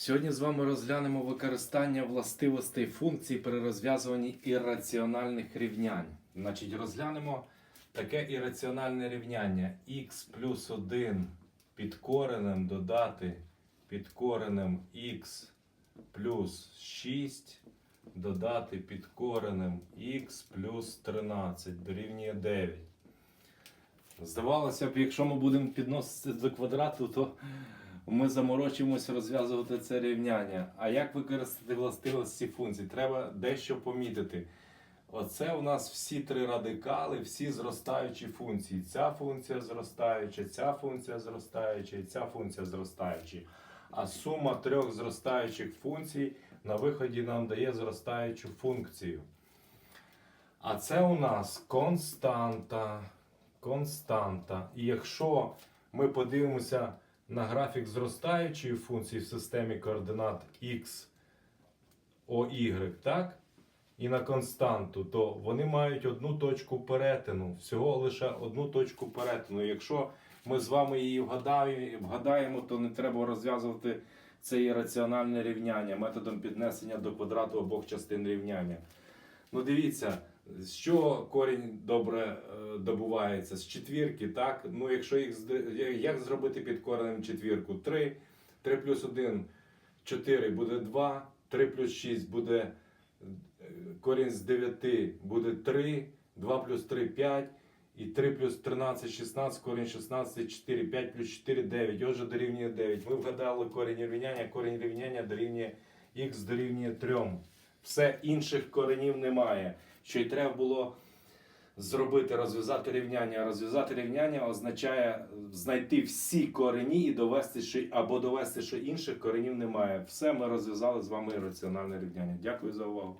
Сьогодні з вами розглянемо використання властивостей функцій при розв'язуванні ірраціональних рівнянь. Значить, розглянемо таке ірраціональне рівняння х плюс 1 під коренем додати під коренем х плюс 6 додати під коренем х плюс 13 дорівнює 9. Здавалося б, якщо ми будемо підносити до квадрату, то ми заморочимося розв'язувати це рівняння. А як використати властивості функцій? Треба дещо помітити. Оце у нас всі три радикали, всі зростаючі функції. Ця функція зростаюча, ця функція зростаюча і ця функція зростаюча. А сума трьох зростаючих функцій на виході нам дає зростаючу функцію. А це у нас константа. Константа. І якщо ми подивимося на графік зростаючої функції в системі координат x, OY, так? І на константу, то вони мають одну точку перетину, всього лише одну точку перетину. Якщо ми з вами її вгадаємо, то не треба розв'язувати це ірраціональне рівняння методом піднесення до квадрату обох частин рівняння. Ну дивіться, з чого корінь добре е, добувається? З четвірки, так? Ну, якщо їх як зробити під коренем четвірку? 3, 3 плюс 1, 4 буде 2, 3 плюс 6 буде е, корінь з 9 буде 3, 2 плюс 3 5, і 3 плюс 13 16, корінь 16 4, 5 плюс 4 9. Отже, дорівнює 9. Ми вгадали корінь рівняння, корінь рівняння дорівнює х дорівнює 3. Все інших коренів немає. Що й треба було зробити, розв'язати рівняння. Розв'язати рівняння означає знайти всі корені і довести, що або довести, що інших коренів немає. Все ми розв'язали з вами раціональне рівняння. Дякую за увагу.